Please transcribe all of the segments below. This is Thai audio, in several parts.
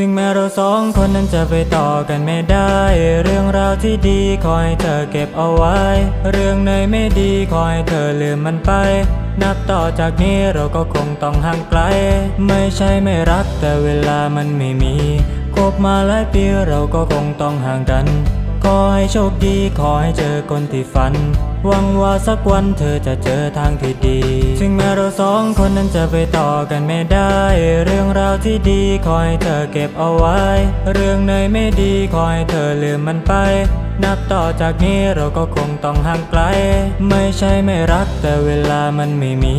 ถึงแม้เราสองคนนั้นจะไปต่อกันไม่ได้ เรื่องราวที่ดีคอยเธอเก็บเอาไว้ เรื่องไหนไม่ดีคอยเธอลืมมันไป นับต่อจากนี้เราก็คงต้องห่างไกล ไม่ใช่ไม่รักแต่เวลามันไม่มีคบมาหลายปีเราก็คงต้องห่างกัน ขอให้โชคดีขอให้เจอคนที่ฝัน หวังว่าสักวันเธอจะเจอทางที่ดี ถึงแม้เราสองคนนั้นจะไปต่อกันไม่ได้ เรื่องราวที่ดีขอให้เธอเก็บเอาไว้ เรื่องไหนไม่ดีขอให้เธอลืมมันไป นับต่อจากนี้เราก็คงต้องห่างไกล ไม่ใช่ไม่รักแต่เวลามันไม่มี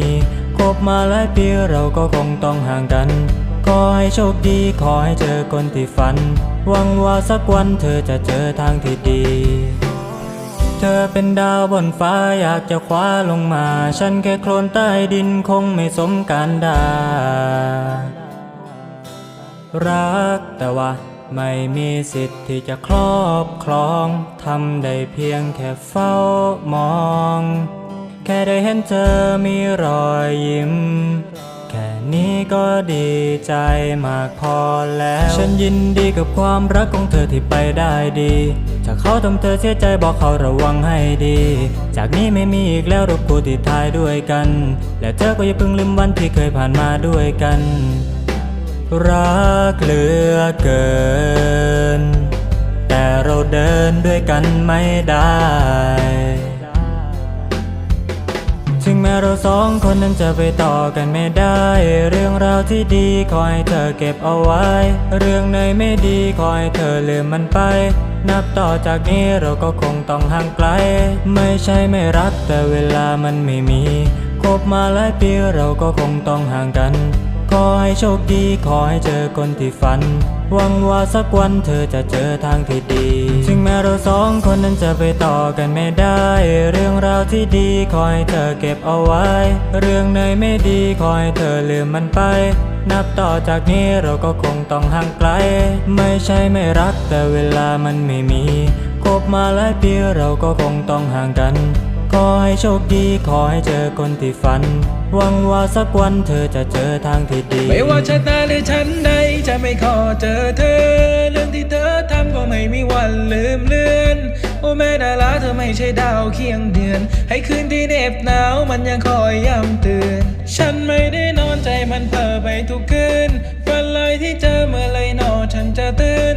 คบมาหลายปีเราก็คงต้องห่างกัน ขอให้โชคดีขอให้เจอคนที่ฝัน หวังว่าสักวันเธอจะเจอทางที่ดี เธอเป็นดาวบนฟ้าอยากจะคว้าลงมา ฉันแค่โคลนใต้ดินคงไม่สมการดา รักแต่ว่าไม่มีสิทธิ์ที่จะครอบครองทำได้เพียงแค่เฝ้ามอง แค่ได้เห็นเธอมีรอยยิ้ม นี้ก็ดีใจมากพอแล้ว ฉันยินดีกับความรักของเธอที่ไปได้ดี ถ้าเขาทำเธอเสียใจบอกเขาระวังให้ดี จากนี้ไม่มีอีกแล้วเราคู่ที่ทายด้วยกัน และเธอก็อย่าเพิ่งลืมวันที่เคยผ่านมาด้วยกัน รักเหลือเกิน แต่เราเดินด้วยกันไม่ได้ ถึงแม้เราสองคนนั้นจะไปต่อกันไม่ได้ เรื่องราวที่ดีขอให้เธอเก็บเอาไว้ เรื่องไหนไม่ดีขอให้เธอลืมมันไป นับต่อจากนี้เราก็คงต้องห่างไกล ไม่ใช่ไม่รักแต่เวลามันไม่มี คบมาหลายปีเราก็คงต้องห่างกัน ขอให้โชคดีขอให้เจอคนที่ฝัน หวังว่าสักวันเธอจะเจอทางที่ดี ถึงแม้เราสองคนนั้นจะไปต่อกันไม่ได้ เรื่องราวที่ดีขอให้เธอเก็บเอาไว้ เรื่องไหนไม่ดีขอให้เธอลืมมันไป นับต่อจากนี้เราก็คงต้องห่างไกล ไม่ใช่ไม่รักแต่เวลามันไม่มี คบมาหลายปีเราก็คงต้องห่างกัน อให้โชคดีขอให้เจอคนที่ฝัน หวังว่าสักวันเธอจะเจอทางที่ดี ไม่ว่าชะตาหรือฉันใดจะไม่ขอเจอเธอ เรื่องที่เธอทำก็ไม่มีวันลืมเลือน โอ้แม่ดาราเธอไม่ใช่ดาวเคียงเดือน ให้คืนที่เหน็บหนาวมันยังคอยย้ำเตือน ฉันไม่ได้นอนใจมันเพ้อไปทุกคืนฝันเลยที่เจอเมื่อไรหนอฉันจะตื่น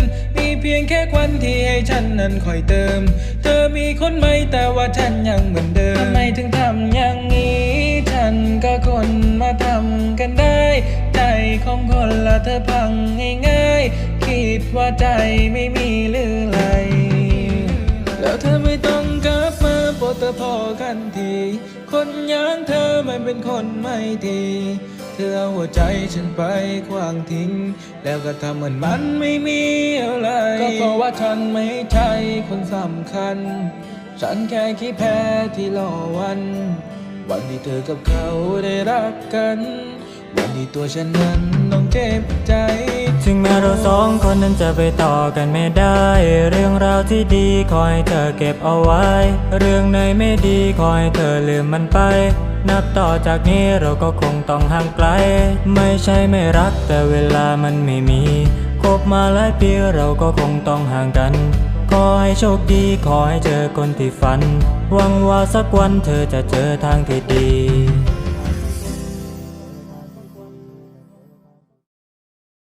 เพียงแค่ควันที่ให้ฉันนั้นคอยเติม เธอมีคนใหม่แต่ว่าฉันยังเหมือนเดิมทำไมถึงทำอย่างนี้ ฉันก็คนมาทำกันได้ ใจของคนละเธอพังง่ายๆคิดว่าใจไม่มีหรือไร แล้วเธอไม่ต้องกลับมาโปรดเธอพอกันที คนอย่างเธอมันเป็นคนไม่ดี ธอเอาหัวใจฉันไปควางทิ้ง แล้วก็ทำเหมือนมันไม่มีอะไร ก็เพราะว่าฉันไม่ใช่คนสำคัญ ฉันแค่ขี้แพ้ที่รอวัน วันที่เธอกับเขาได้รักกัน วันที่ตัวฉันนั้นต้องเจ็บ เราสองคนนั้นจะไปต่อกันไม่ได้ เรื่องราวที่ดีขอให้เธอเก็บเอาไว้ เรื่องไหนไม่ดีขอให้เธอลืมมันไป นับต่อจากนี้เราก็คงต้องห่างไกล ไม่ใช่ไม่รักแต่เวลามันไม่มีคบมาหลายปีเราก็คงต้องห่างกันขอให้โชคดีขอให้เจอคนที่ฝัน หวังว่าสักวันเธอจะเจอทางที่ดี